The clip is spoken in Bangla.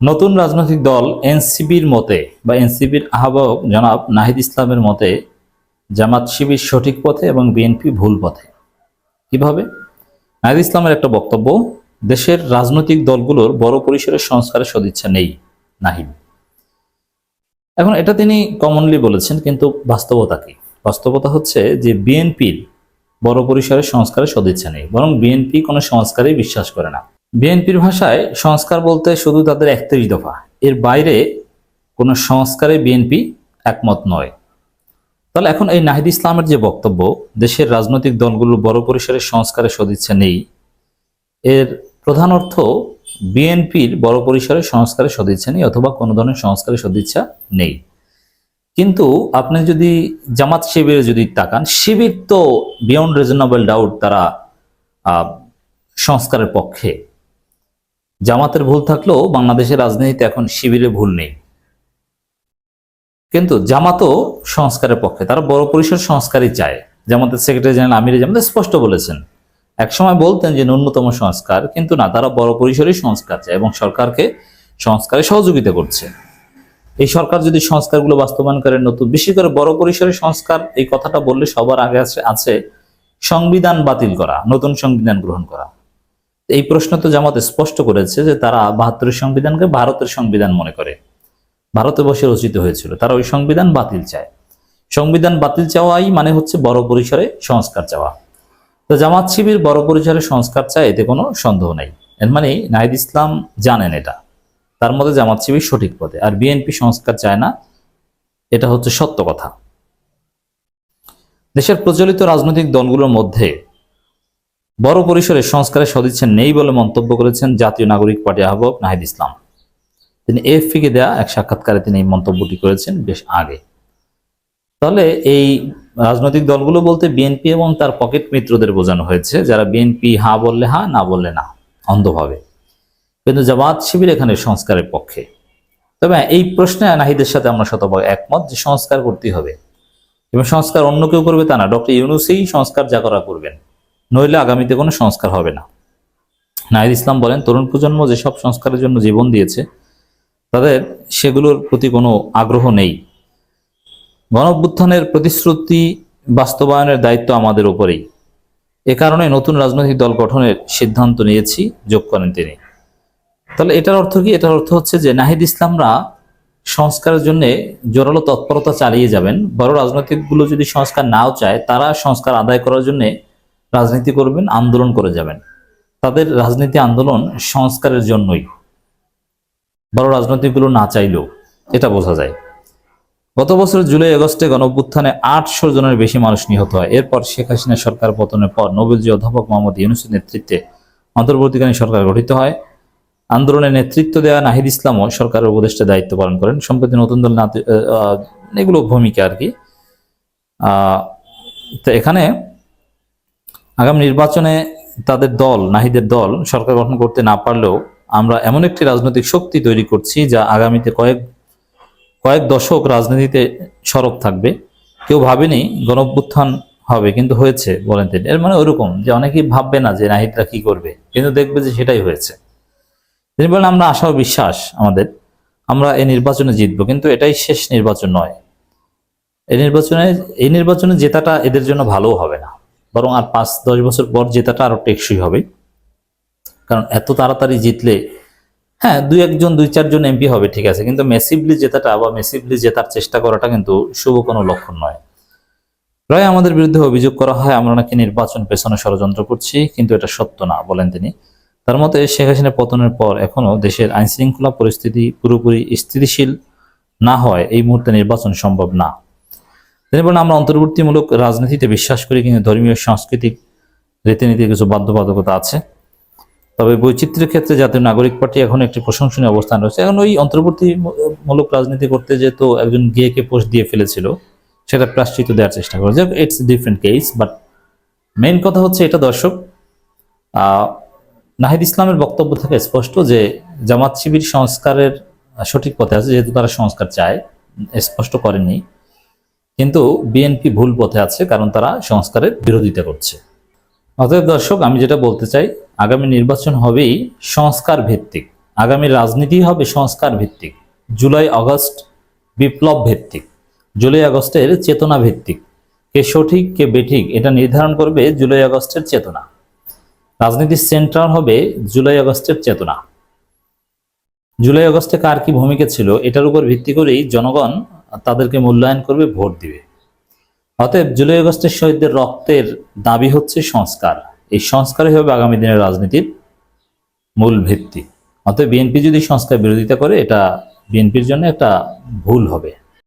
নতুন রাজনৈতিক দল এনসিবির মতে বা এনসিপির আহ্বায়ক জনাব নাহিদ ইসলামের মতে, জামাত শিবির সঠিক পথে এবং বিএনপি ভুল পথে। কীভাবে? নাহিদ ইসলামের একটা বক্তব্য, দেশের রাজনৈতিক দলগুলোর বড় পরিসরের সংস্কারের সদিচ্ছা নেই নাহিদ। এখন এটা তিনি কমনলি বলেছেন, কিন্তু বাস্তবতা কি? বাস্তবতা হচ্ছে যে বিএনপির বড় পরিসরের সংস্কারের সদিচ্ছা নেই, বরং বিএনপি কোনো সংস্কারেই বিশ্বাস করে না। বিএনপির ভাষায় সংস্কার বলতে শুধু তাদের একত্রিশ দফা। এর বাইরে কোনো সংস্কারে বিএনপি একমত নয়। তাহলে এখন এই নাহিদ ইসলামের যে বক্তব্য, দেশের রাজনৈতিক দলগুলোর বড় পরিসরের সংস্কারের সদিচ্ছা নেই, এর প্রধান অর্থ বিএনপির বড় পরিসরের সংস্কারের সদিচ্ছা নেই অথবা কোনো ধরনের সংস্কারের সদিচ্ছা নেই। কিন্তু আপনি যদি জামাত শিবিরে যদি তাকান, শিবির তো বিয়ন্ড রিজনেবল ডাউট তারা সংস্কারের পক্ষে। জামাতের ভুল থাকলেও বাংলাদেশের রাজনীতিতে এখন শিবিরে ভুল নেই। কিন্তু জামাতও সংস্কারের পক্ষে, তারা বড় পরিসর সংস্কারই চায়। জামাতের সেক্রেটারি জেনারেল আমির জামাত স্পষ্ট বলেছেন, একসময় বলতেন যে ন্যূনতম সংস্কার, কিন্তু না, তারা বড় পরিসরেই সংস্কার চায় এবং সরকারকে সংস্কারে সহযোগিতা করছে। এই সরকার যদি সংস্কারগুলো বাস্তবায়ন করে, নতুন, বেশি করে বড় পরিসরে সংস্কার, এই কথাটা বললে সবার আগে আছে আছে সংবিধান বাতিল করা, নতুন সংবিধান গ্রহণ করা। এই প্রশ্ন তো জামাত স্পষ্ট করেছে যে তারা বাহাত্তরের সংবিধানকে ভারতের সংবিধান মনে করে। ভারতে বসে রচিত হয়েছিল। তারা ওই সংবিধান বাতিল চায়। সংবিধান বাতিল চাওয়াই মানে হচ্ছে বড় পরিসরে সংস্কার চাওয়া। তো জামাত শিবির বড় পরিসরে সংস্কার চায় এতে কোনো সন্দেহ নেই। এর মানে নাহিদ ইসলাম জানেন এটা। তার মধ্যে জামাত শিবির সঠিক পথে। আর বিএনপি সংস্কার চায় না, এটা হচ্ছে সত্য কথা। দেশের প্রচলিত রাজনৈতিক দলগুলোর মধ্যে বড় পরিসরে সংস্কারের সদিচ্ছা নেই বলে মন্তব্য করেছেন জাতীয় নাগরিক পার্টি আহ্বায়ক নাহিদ ইসলাম। তিনি এএফপি কে দেয়া এক সাক্ষাৎকারে তিনি এই মন্তব্যটি করেছেন বেশ আগে। তাহলে এই রাজনৈতিক দলগুলো বলতে বিএনপি এবং তার পকেট মিত্রদের বোঝানো হয়েছে, যারা বিএনপি হা বললে হা, না বললে না, অন্ধভাবে। কিন্তু জামাত শিবির এখানে সংস্কারের পক্ষে। তবে এই প্রশ্নে নাহিদের সাথে আমরা শতভাগ একমত যে সংস্কার করতেই হবে। এবং সংস্কার অন্য কেউ করবে তা না, ডক্টর ইউনুসেই সংস্কার যা করা করবেন। নইলে আগামীতে কোনো সংস্কার হবে না। নাহিদ ইসলাম বলেন, তরুণ প্রজন্ম যেসব সংস্কারের জন্য জীবন দিয়েছে, তাদের সেগুলোর প্রতি কোনো আগ্রহ নেই। গণঅভ্যুত্থানের প্রতিশ্রুতি বাস্তবায়নের দায়িত্ব আমাদের উপরেই। এ কারণে নতুন রাজনৈতিক দল গঠনের সিদ্ধান্ত নিয়েছি, যোগ করেন তিনি। তাহলে এটার অর্থ কি? এটার অর্থ হচ্ছে যে নাহিদ ইসলামরা সংস্কারের জন্য জোরালো তৎপরতা চালিয়ে যাবেন। বড় রাজনৈতিকগুলো যদি সংস্কার নাও চায়, তারা সংস্কার আদায় করার জন্য রাজনীতি করবেন, আন্দোলন করে যাবেন। তাদের রাজনীতি আন্দোলন সংস্কারের জন্যই। বড় রাজনৈতিকগুলো না চাইলেও এটা বোঝা যায়। গত বছর জুলাই, আগস্টে গণঅভ্যুত্থানে আটশো জনের বেশি মানুষ নিহত হয়। এরপর শেখ হাসিনা সরকার পতনের পর নোবেলজি অধ্যাপক মোহাম্মদ ইউনুসের নেতৃত্বে অন্তর্বর্তীকালীন সরকার গঠিত হয়। আন্দোলনের নেতৃত্ব দেওয়া নাহিদ ইসলামও সরকারের উপদেষ্টা দায়িত্ব পালন করেন। সম্প্রতি নতুন দল এগুলো ভূমিকা আর কি। তো এখানে আগামী নির্বাচনে তাদের দল, নাহিদের দল সরকার গঠন করতে না পারলেও আমরা এমন একটি রাজনৈতিক শক্তি তৈরি করছি যা আগামীতে কয়েক কয়েক দশক রাজনীতিতে সরব থাকবে। কেউ ভাবেনি গণঅভ্যুত্থান হবে, কিন্তু হয়েছে, বলেন তিনি। এর মানে ওরকম যে অনেকেই ভাববে না যে নাহিদরা কি করবে, কিন্তু দেখবে যে সেটাই হয়েছে। তিনি বলেন, আমরা আশা ও বিশ্বাস আমাদের, আমরা এই নির্বাচনে জিতবো। কিন্তু এটাই শেষ নির্বাচন নয়। এই নির্বাচনে এই নির্বাচনে জেতাটা এদের জন্য ভালোও হবে না। বরং আর পাঁচ, দশ বছর পর জেতাটা আরও টেকসই হবে। কারণ এত তাড়াতাড়ি জিতলে হ্যাঁ দুই একজন, দুই চারজন এমপি হবে, ঠিক আছে, কিন্তু মেসিভলি জেতাটা বা মেসিভলি জেতার চেষ্টা করাটা কিন্তু শুভ কোনো লক্ষণ নয়। প্রায় আমাদের বিরুদ্ধে অভিযোগ করা হয়, আমরা নাকি নির্বাচন পেছনে ষড়যন্ত্র করছি, কিন্তু এটা সত্য না, বলেন তিনি। তার মতে, শেখ হাসিনা পতনের পর এখনও দেশের আইন শৃঙ্খলা পরিস্থিতি পুরোপুরি স্থিতিশীল না হয়, এই মুহূর্তে নির্বাচন সম্ভব না। বলেন, আমরা অন্তর্বর্তীমূলক রাজনীতিতে বিশ্বাস করি, কিন্তু ধর্মীয়, সাংস্কৃতিক রীতিনীতির কিছু বাধ্যবাধকতা আছে। তবে বৈচিত্র্যের ক্ষেত্রে জাতীয় নাগরিক পার্টি এখন একটি প্রশংসনীয় অবস্থান রয়েছে। এখন ওই অন্তর্বর্তীমূলক রাজনীতি করতে যে তো একজন গিয়েকে পোস্ট দিয়ে ফেলেছিল, সেটা প্রাশ্চিত দেওয়ার চেষ্টা করে যাক it's different case but main কথা হচ্ছে এটা, দর্শক নাহিদ ইসলামের বক্তব্য থেকে স্পষ্ট যে জামাত শিবির সংস্কারের সঠিক পথে আছে, যেহেতু তারা সংস্কার চায়, স্পষ্ট করেনি। কিন্তু বিএনপি ভুল পথে আছে, কারণ তারা সংস্কারের বিরোধিতা করছে। অতএব দর্শক, আমি যেটা বলতে চাই, আগামী নির্বাচন হবেই সংস্কার ভিত্তিক আগামী রাজনীতি হবে সংস্কার ভিত্তিক জুলাই আগস্ট বিপ্লব ভিত্তিক জুলাই আগস্টের চেতনা ভিত্তিক কে সঠিক, কে বেঠিক, এটা নির্ধারণ করবে জুলাই আগস্টের চেতনা। রাজনীতির সেন্ট্রাল হবে জুলাই আগস্টের চেতনা। জুলাই আগস্টে কার কি ভূমিকা ছিল, এটার উপর ভিত্তি করেই জনগণ তাদেরকে মূল্যায়ন করবে, ভোট দিবে। অতএব জুলাই আগস্টের শহীদদের রক্তের দাবি হচ্ছে সংস্কার। এই সংস্কারই হবে আগামী দিনের রাজনীতির মূল ভিত্তি। অতএব বিএনপি যদি সংস্কার বিরোধিতা করে, এটা বিএনপির জন্য একটা ভুল হবে।